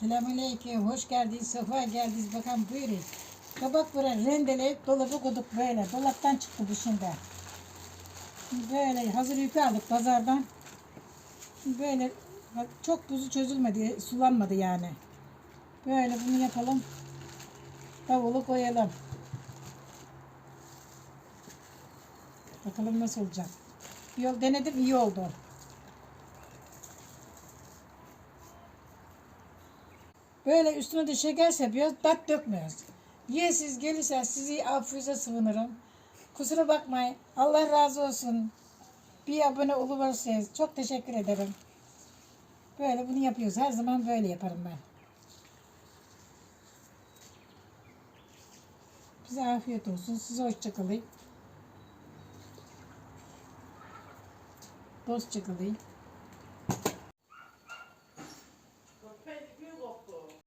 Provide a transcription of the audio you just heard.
Selamünaleyküm. Hoş geldiniz. Sefa geldiniz. Bakalım buyurun. Kabak böyle rendeleyip dolaba koyduk böyle. Dolaptan çıktı bu şimdi. Böyle hazır yükü aldık pazardan. Böyle çok tuzu çözülmedi, sulanmadı yani. Böyle bunu yapalım. Davulu koyalım. Bakalım nasıl olacak. Yol denedim iyi oldu. Böyle üstüne de şeker yapıyoruz, tat dökmüyoruz. Ye siz gelirse sizi affınıza sığınırım. Kusura bakmayın. Allah razı olsun. Bir abone olursanız çok teşekkür ederim. Böyle bunu yapıyoruz. Her zaman böyle yaparım ben. Bize afiyet olsun. Size hoşça kalın. Dostça kalın.